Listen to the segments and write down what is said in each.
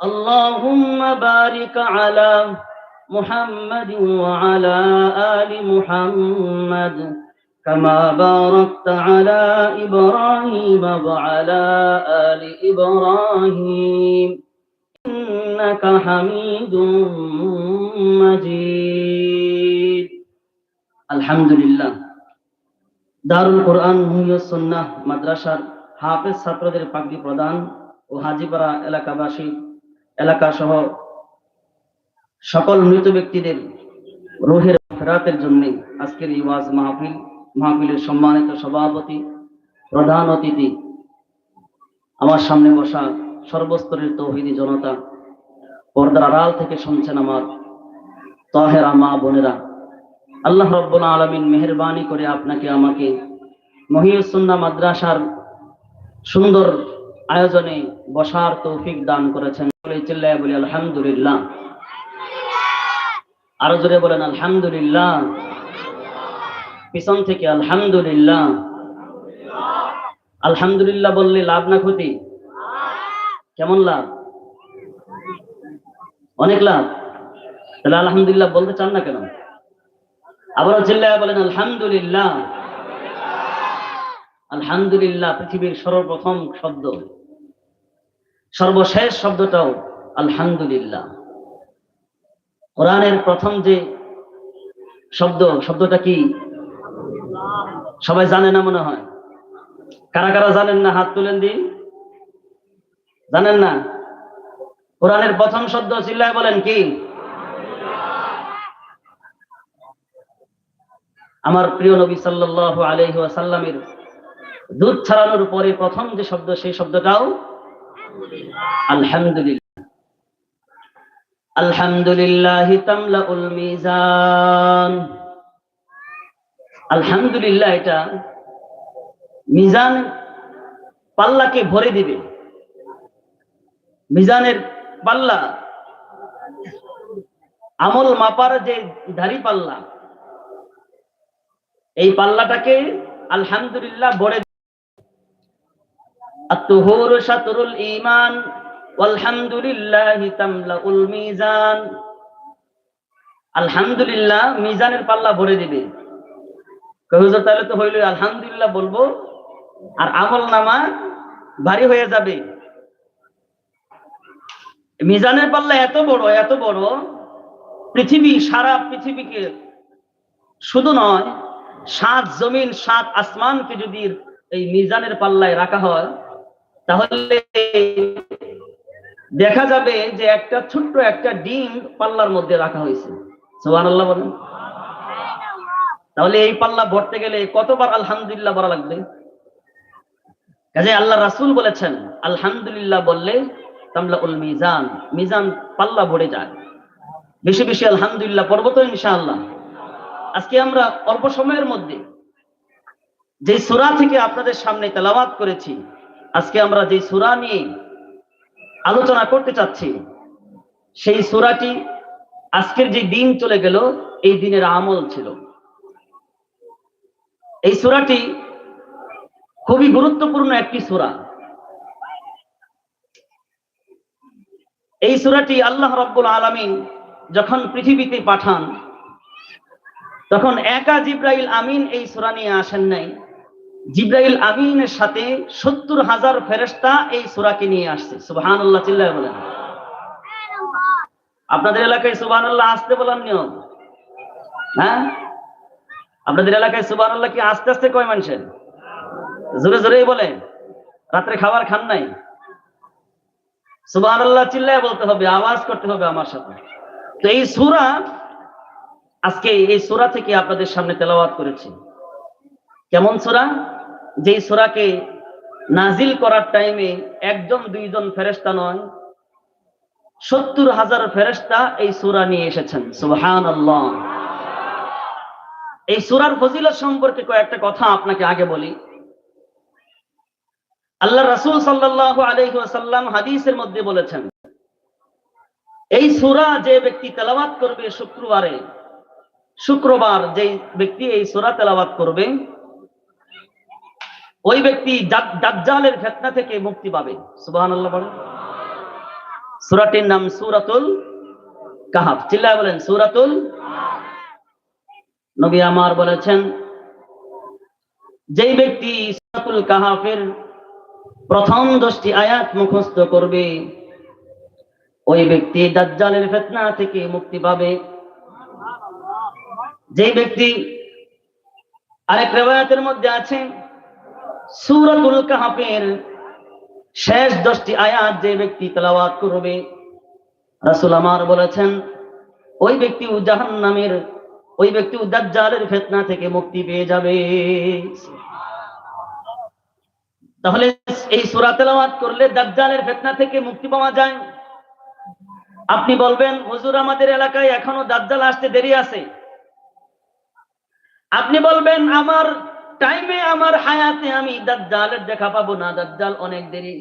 اللهم بارك على محمد وعلى آل محمد كما باركت على إبراهيم وعلى آل إبراهيم إنك حميد مجيد الحمد لله দারুল কোরআন মুহিয়ুসুন্নাহ মাদ্রাসার হাফেজ ছাত্রদের পাগড়ি প্রদান ও হাজিপাড়া এলাকাবাসী এলাকা সহ সকল মৃত ব্যক্তিদের রোহের ফেরাতের জন্য আজকের এই ওয়াজ মাহফিল, মাহফিলের সম্মানিত সভাপতি, প্রধান অতিথি, আমার সামনে বসা সর্বস্তরের তৌহিদি জনতা, পর্দার আড়াল থেকে শুনছেন আমার তহেরা মা বোনেরা। আল্লাহ রব্বুল আলমিন মেহরবানি করে আপনাকে আমাকে মহিউসুন্না মাদ্রাসার সুন্দর আয়োজনে বসার তৌফিক দান করেছেন। আলহামদুলিল্লাহ। আরও জোরে বলেন আলহামদুলিল্লাহ। পিছন থেকে আলহামদুলিল্লাহ। আলহামদুলিল্লাহ বললে লাভ না ক্ষতি? কেমন লাভ? অনেক লাভ। তাহলে আলহামদুলিল্লাহ বলতে চান না কেন? আবারও চিল্লায় বলেন আলহামদুলিল্লাহ। আলহামদুলিল্লাহ পৃথিবীর সর্বপ্রথম শব্দ। সর্বশেষ শব্দটাও আলহামদুলিল্লাহ। কোরআনের প্রথম যে শব্দ, শব্দটা কি? সবাই জানে না মনে হয়? কারা কারা জানেন না? হাত তুলেন দিন। জানেন না? কোরআনের প্রথম শব্দ চিল্লায় বলেন কি? আমার প্রিয় নবী সাল্লাল্লাহু আলাইহি ওয়াসাল্লামের দুধ ছাড়ানোর পরে প্রথম যে শব্দ, সেই শব্দটাও আলহামদুলিল্লাহ। আলহামদুলিল্লাহ তামলাউল মিজান। আলহামদুলিল্লাহ, এটা মিজান পাল্লাকে ভরে দিবে। মিজানের পাল্লা, আমল মাপার যে ধারি পাল্লা, এই পাল্লাটাকে আলহামদুলিল্লাহ ভরে আত্মহুর আলহামদুলিল্লাহ, মিজানের পাল্লা ভরে দিবে। হুজুর, তাহলে তো হইল আলহামদুলিল্লাহ বলব, আর আমল নামা ভারী হয়ে যাবে। মিজানের পাল্লা এত বড় এত বড়, পৃথিবী, সারা পৃথিবীকে শুধু নয়, সাত জমিন, সাত আসমানকে যদি এই মিজানের পাল্লায় রাখা হয় তাহলে দেখা যাবে যে একটা ছোট্ট একটা ডিম পাল্লার মধ্যে রাখা হয়েছে। সোহান আল্লাহ বলেন। তাহলে এই পাল্লা ভরতে গেলে কতবার আলহামদুলিল্লাহ বলা লাগবে? কাজে আল্লাহ রাসুল বলেছেন, আলহামদুলিল্লাহ বললে তামলা উল মিজান মিজান পাল্লা ভরে যায়। বেশি বেশি আলহামদুলিল্লাহ পর্ব তো ইনশাআল্লাহ। আজকে আমরা অল্প সময়ের মধ্যে যে সুরা থেকে আপনাদের সামনে তেলাওয়াত করেছি আজকে আমরা যে সুরা নিয়ে আলোচনা করতে চাচ্ছি, সেই সুরাটি আজকের যে দিন চলে গেল, এই দিনের আমল ছিল। এই সুরাটি খুবই গুরুত্বপূর্ণ একটি সুরা। এই সুরাটি আল্লাহ রব্বুল আলমিন যখন পৃথিবীতে পাঠান, তখন একা জিব্রাইল আমিন এই সুরা নিয়ে আসেন নাই। জিব্রাইল আমিনের সাথে সত্তর হাজার ফেরেস্তা এই সুরাকে নিয়ে আসছে। সুবাহান আল্লাহ চিল্লায় বলেন। আপনাদের এলাকায় সুবাহান আল্লাহ আসতে বলার নিয়ম? হ্যাঁ? আপনাদের এলাকায় সুবাহ আল্লাহ কি আস্তে আস্তে কয় মানুষের? জোরে জোরেই বলে। রাত্রে খাবার খান নাই? সুবাহ আল্লাহ চিল্লায় বলতে হবে, আওয়াজ করতে হবে আমার সাথে। তো এই সুরা আজকে এই সুরা থেকে আপনাদের সামনে তেলাওয়াত করেছি। কেমন সুরা? যেই সুরাকে নাজিল করার টাইমে একজন, দুইজন ফেরেস্তা নয়, সত্তর হাজার ফেরেস্তা এই সুরা নিয়ে এসেছেন। আল্লাহ এই সুরার ফজিলত সম্পর্কে কয়েকটা কথা আপনাকে আগে বলি। আল্লাহ রাসূল সাল্লাল্লাহু আলাইহি ওয়াসাল্লাম হাদিসের মধ্যে বলেছেন, এই সূরা যে ব্যক্তি তেলাওয়াত করবে শুক্রবারে, শুক্রবার যে ব্যক্তি এই সূরা তেলাওয়াত করবে ওই ব্যক্তি দাজ্জালের ফিতনা থেকে মুক্তি পাবে। বলেন। সূরাটির নাম সূরাতুল কাহাফ। চিল্লায় বলেন, সূরাতুল নবী আমার বলেছেন, যেই ব্যক্তি সূরাতুল কাহাফের প্রথম দশটি আয়াত মুখস্থ করবে, ওই ব্যক্তি দাজ্জালের ফিতনা থেকে মুক্তি পাবে। যে ব্যক্তি আরেক রেওয়ায়াতের মধ্যে আছে সূরাতুল কাহাফের শেষ দশটি আয়াত যে ব্যক্তি তেলাওয়াত করবে, রাসূল আমার বলেছেন, ওই ব্যক্তি জাহান্নামের, ওই ব্যক্তি দাজ্জালের ফিতনা থেকে মুক্তি পেয়ে যাবে। তাহলে এই সূরা তেলাওয়াত করলে দাজ্জালের ফিতনা থেকে মুক্তি পাওয়া যায়। আপনি বলবেন, হুজুর, আমাদের এলাকায় এখনও দাজ্জাল আসতে দেরি আছে। আপনি বলবেন, আমার টাইমে আমার হায়াতে আমি দাজ্জালের দেখা পাবো না। দাজ্জাল অনেক দেরি।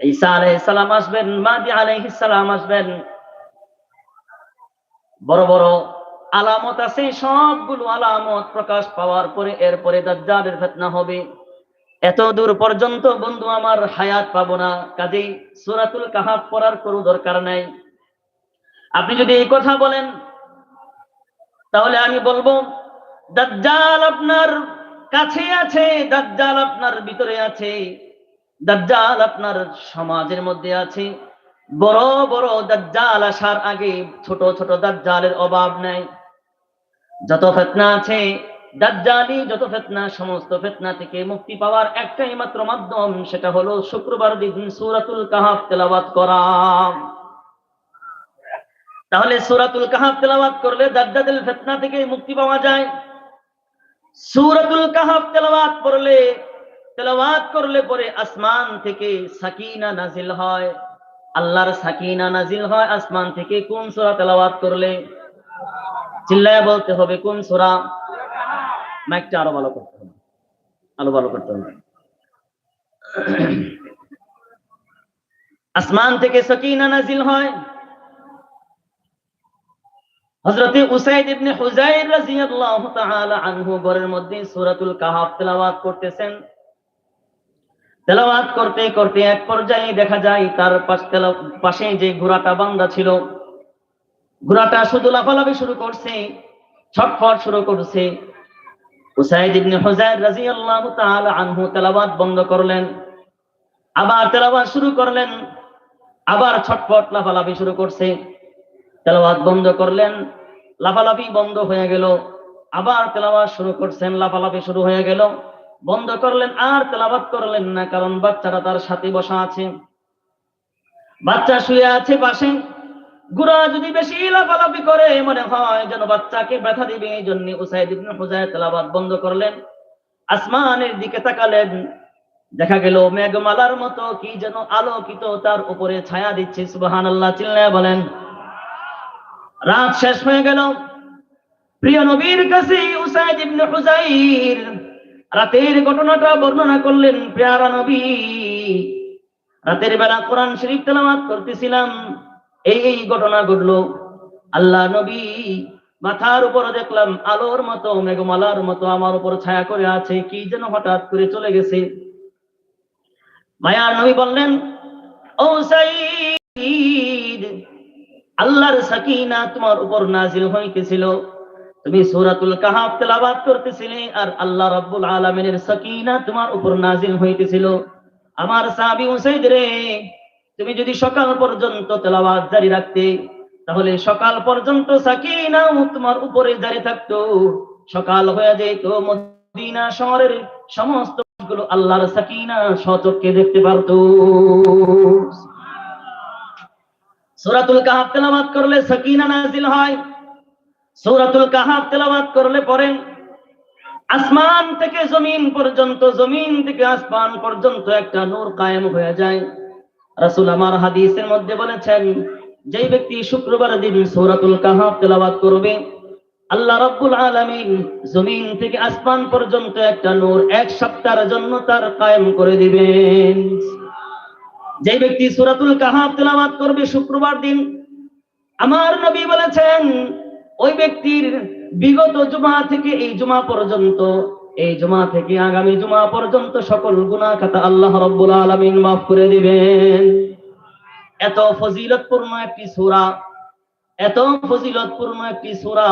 ঈসা আলাইহিস সালাম আসবেন, মাদি আলাইহিস সালাম আসবেন। বড় বড় আলামত আছে, সবগুলো আলামত প্রকাশ পাওয়ার পরে এরপরে দাজ্জালের ফিতনা হবে। এত দূর পর্যন্ত বন্ধু আমার হায়াত পাবো না। কাজেই সূরাতুল কাহাফ পড়ার কোনো দরকার নাই। আপনি যদি এই কথা বলেন, তাহলে আমি বলব, দাজ্জাল আপনার কাছে আছে, দাজ্জাল আপনার ভিতরে আছে। দাজ্জাল আপনার সমাজের মধ্যে আছে। বড় বড় দাজ্জাল আসার আগে ছোট ছোট দাজ্জালের অভাব নাই। যত ফেতনা আছে দাজ্জালি যত ফেতনা, সমস্ত ফেতনা থেকে মুক্তি পাওয়ার একটাই মাত্র মাধ্যম, সেটা হলো শুক্রবার দিন সুরাতুল কাহাফ তেলাওয়াত করা। তাহলে সুরাতুল কাহাফ তেলাওয়াত করলে দাজ্জালের ফিতনা থেকে মুক্তি পাওয়া যায়। সূরাতুল কাহাফ তেলাওয়াত করলে তেলাওয়াত করলে পরে আসমান থেকে সাকিনা নাজিল হয়। আল্লাহর সাকিনা নাজিল হয়, আসমান থেকে কোন সূরা তেলাওয়াত করলে? চিল্লায় বলতে হবে কোন সূরা? মাইকটা আরও ভালো করতে হবে। আরও ভালো করতে হবে। আসমান থেকে সাকিনা নাজিল হয় হযরতে উসাইদ ইবনে হুজাইর রাদিয়াল্লাহু তাআলা আনহু ঘরের মধ্যে সূরাতুল তেলাওয়াত করতেছেন। তেলাওয়াত করতে করতে এক পর্যায়ে দেখা যায়, তার পাশ পাশে যে ঘোড়াটা বান্দা ছিল, ঘোড়াটা শুধু লাফালাফি শুরু করছে, ছটফট শুরু করছে। উসাইদ ইবনে হুজাইর রাদিয়াল্লাহু তাআলা আনহু তেলাওয়াত বন্ধ করলেন, আবার তেলাওয়াত শুরু করলেন, আবার ছটফট লাফালাফি শুরু করছে। তেলাওয়াত বন্ধ করলেন, লাফালাফি বন্ধ হয়ে গেল। আবার তেলাওয়াত শুরু করছেন, লাফালাফি শুরু হয়ে গেল। বন্ধ করলেন, আর তেলাওয়াত করলেন না, কারণ বাচ্চারা তার সাথে বসা আছে। বাচ্চা শুয়ে আছে পাশে। গুড়া যদি বেশি লাফালাফি করে, মনে হয় যেন বাচ্চাকে ব্যথা দিবে, এই জন্য উসাইদ ইবনে হুজাইর তেলাওয়াত বন্ধ করলেন। আসমানের দিকে তাকালেন, দেখা গেল মেঘমালার মতো কি যেন আলোকিত, তার উপরে ছায়া দিচ্ছে। সুবহানাল্লাহ, চিল্লায় বলেন রাত শেষ হয়ে গেল। প্রিয় নবীর কাছে উসাইদ ইবনে হুজাইর রাতের ঘটনাটা বর্ণনা করলেন প্রিয়ারা নবী, রাতের বেলা কোরআন শরীফ তেলাওয়াত করতেছিলাম। এই এই ঘটনা ঘটলো। আল্লাহ নবী মাথার উপর দেখলাম, আলোর মতো, মেঘমালার মতো আমার উপর ছায়া করে আছে। কি যেন হঠাৎ করে চলে গেছে। মায়ার নবী বললেন, ও সাইদ আল্লাহর সাকিনা তোমার উপর নাজিল হইতেছিল। তুমি সূরাতুল কাহাফ তেলাওয়াত করতেছিলে আর আল্লাহ রাব্বুল আলামিনের সাকিনা তোমার উপর নাজিল হইতেছিল। আমার সাহাবী উসাইদ রে, তুমি যদি সকাল পর্যন্ত তেলাওয়াত জারি রাখতে, তাহলে সকাল পর্যন্ত সাকিনা তোমার উপরে জারি থাকতো। সকাল হয়ে যেত মদিনা শহরের সমস্তগুলো আল্লাহর সাকিনা সচক্ষে দেখতে পারতো। সূরাতুল কাহাফ তেলাওয়াত করলে সাকিনা নাজিল হয়। সূরাতুল কাহাফ তেলাওয়াত করলে পরে আসমান থেকে জমিন পর্যন্ত, জমিন থেকে আসমান পর্যন্ত একটা নূর কায়েম হয়ে যায়। রাসূল আমার হাদিসের মধ্যে বলেছেন, যেই ব্যক্তি শুক্রবার দিন সূরাতুল কাহাফ তেলাওয়াত করবে, আল্লাহ রাব্বুল আলামিন জমিন থেকে আসমান পর্যন্ত একটা নূর এক সপ্তাহের জন্য তার কায়েম করে দিবেন। যে ব্যক্তি সূরাতুল কাহাফ তেলাওয়াত করবে শুক্রবার দিন, আমার নবী বলেছেন, ওই ব্যক্তির বিগত জুমা থেকে এই জুমা পর্যন্ত, এই জুমা থেকে আগামী জুমা পর্যন্ত সকল গুনাহ খাতা আল্লাহ রাব্বুল আলামিন মাফ করে দিবেন। এত ফজিলতপূর্ণ একটি সূরা, এত ফজিলতপূর্ণ একটি সূরা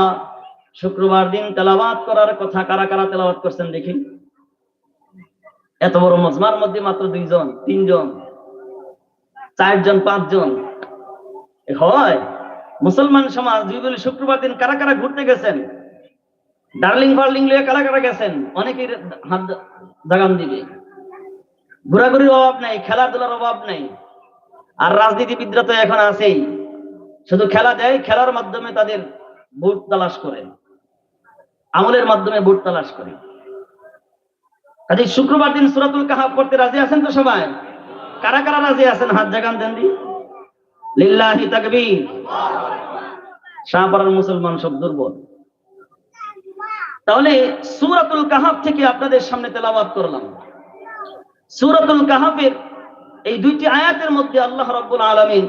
শুক্রবার দিন তেলাওয়াত করার কথা কারা কারা তেলাওয়াত করছেন দেখি। এত বড় মজমার মধ্যে মাত্র দুইজন, তিনজন। চারজন, পাঁচজন। হয়। মুসলমান সমাজ দুই শুক্রবার দিন কারা কারা ঘুরতে গেছেন? ডার্লিং ফার্লিং লিয়ে কারা কারা গেছেন? অনেকের হাত দাগান দিবে। ঘোরাঘুরির অভাব নেই, খেলাধুলার অভাব নেই। আর রাজনীতিবিদরা তো এখন আছেই। শুধু খেলা দেয়, খেলার মাধ্যমে তাদের ভোট তালাশ করে। আমলের মাধ্যমে ভোট তালাশ করে। কাজে শুক্রবার দিন সুরাতুল কাহাব করতে রাজি আছেন তো সবাই? কারা কারা রাজি আছেন? হাত জাগান দেন দি। লিল্লাহি তাকবীর। শাহপাড়ার মুসলমান সব দুর্বল। তাহলে সুরাতুল কাহাব থেকে আপনাদের সামনে তেলাওয়াত করলাম। সুরাতুল কাহাবের এই দুইটি আয়াতের মধ্যে আল্লাহ রাব্বুল আলামিন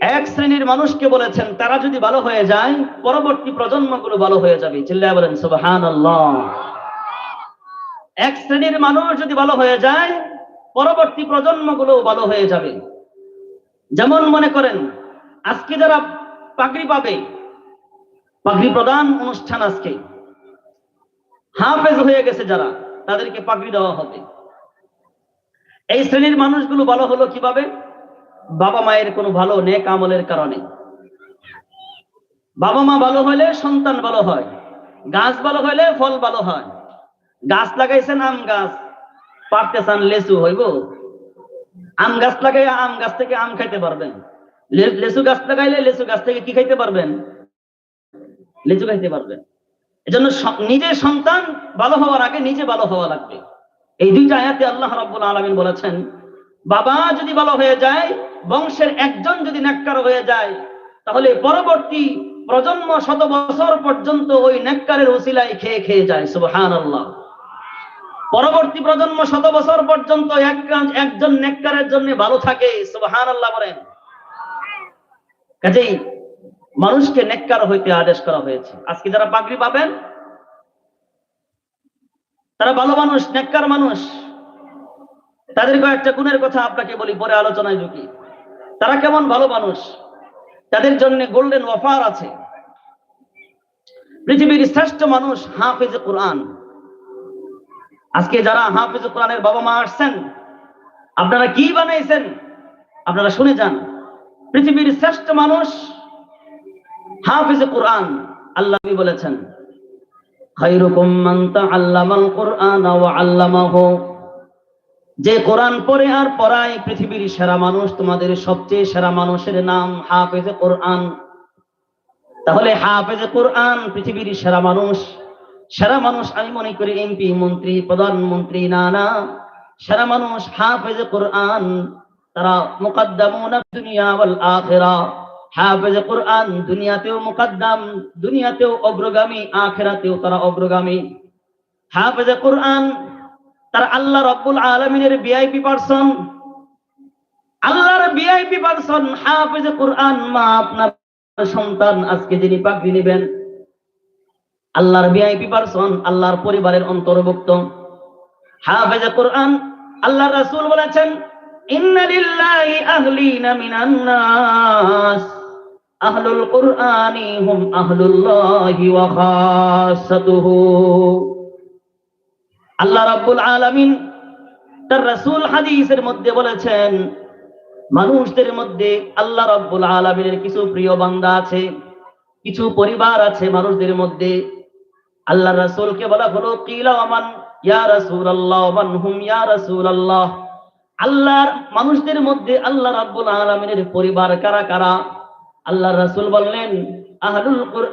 এক শ্রেণির মানুষকে বলেছেন, তারা যদি ভালো হয়ে যায়, পরবর্তী প্রজন্মগুলো ভালো হয়ে যাবে। চিল্লায় বলেন, সুবহানাল্লাহ। এক শ্রেণির মানুষ যদি ভালো হয়ে যায় পরবর্তী প্রজন্মগুলো ভালো হয়ে যাবে। যেমন মনে করেন, আজকে যারা পাগড়ি পাবে পাগড়ি প্রদান অনুষ্ঠান আজকে, হাফেজ হয়ে গেছে যারা, তাদেরকে পাগড়ি দেওয়া হবে। এই শ্রেণির মানুষগুলো ভালো হলো কীভাবে? বাবা মায়ের কোনো ভালো নেক আমলের কারণে। বাবা মা ভালো হলে সন্তান ভালো হয়, গাছ ভালো হলে ফল ভালো হয়। গাছ লাগাইছেন আম গাছ পারতে চান লেচু হইব? আম গাছ লাগাই আম গাছ থেকে আম খাইতে পারবেন। লেচু গাছ লাগাইলে লেচু গাছ থেকে কি খাইতে পারবেন? লিচু খাইতে পারবেন। এজন্য নিজের সন্তান ভালো হওয়ার আগে নিজে ভালো হওয়া লাগবে। এই দুইটা আয়াতে আল্লাহ রাব্বুল আলামিন বলেছেন, বাবা যদি ভালো হয়ে যায়, বংশের একজন যদি নেককার হয়ে যায়, তাহলে পরবর্তী প্রজন্ম শত বছর পর্যন্ত ওই নেককারের ওসিলায় খেয়ে খেয়ে যায়, সুবহানাল্লাহ। পরবর্তী প্রজন্ম শত বছর পর্যন্ত এক- একজন নেককারের জন্য ভালো থাকে। সুবহানাল্লাহ বলেন। কাজেই মানুষকে নেককার হইতে আদেশ করা হয়েছে। আজকে যারা পাগড়ি পাবেন, তারা ভালো মানুষ, নেককার মানুষ। তাদের কয়েকটা গুণের কথা আপনাকে বলি, পরে আলোচনায় ঢুকি। তারা কেমন ভালো মানুষ? তাদের জন্য গোল্ডেন অফার আছে। পৃথিবীর শ্রেষ্ঠ মানুষ হাফেজ কোরআন। আজকে যারা হাফেজ কোরআনের বাবা মা আসছেন, আপনারা কি বানাইছেন? আপনারা শুনে যান। পৃথিবীর শ্রেষ্ঠ মানুষ হাফিজ কোরআন, আল্লাহ বলেছেন যে কোরআন পড়ে আর পড়ায় পৃথিবীর সেরা মানুষ, তোমাদের সবচেয়ে সেরা মানুষের নাম হাফেজ কোরআন। তাহলে হাফেজ কোরআন পৃথিবীর সেরা মানুষ সেরা মানুষ, আমি মনে করি এমপি মন্ত্রী, প্রধানমন্ত্রী না না সেরা মানুষ হাফেজ কোরআন, তারা মুকদ্দামুনা দুনিয়া ওয়াল আখিরা। হাফেজ কোরআন দুনিয়াতেও মুকদ্দাম, দুনিয়াতেও অগ্রগামী, আখিরাতেও তারা অগ্রগামী। হাফেজ কোরআন, তার আল্লাহ রাব্বুল আলামিনের ভিআইপি পারসন আল্লাহর ভিআইপি পারসন হাফেজ কোরআন মা আপনার সন্তান আজকে যিনি পাগড়ি নেবেন। আল্লাহর ভিআইপি পারসন আল্লাহর পরিবারের অন্তর্ভুক্ত। হাফেজ কোরআন আল্লাহ রাসূল বলেছেন, ইন্না লিল্লাহি আহলিনা মিনান নাস। আহলুল কুরআনি হুম আহলুল্লাহি ওয়া খাসাতুহু। আল্লাহ রাব্বুল আলামিন তার রাসূল হাদিসের মধ্যে বলেছেন, মানুষদের মধ্যে আল্লাহ রাব্বুল আলামিনের কিছু প্রিয় বান্দা আছে, কিছু পরিবার আছে মানুষদের মধ্যে। আল্লাহ রাসূলকে বলা হলো, কিলা হুম, ইয়া আল্লাহর মানুষদের মধ্যে আল্লাহ রাব্বুল আলামিনের পরিবার কারা কারা? আল্লাহ রাসূল বললেন, আহলুল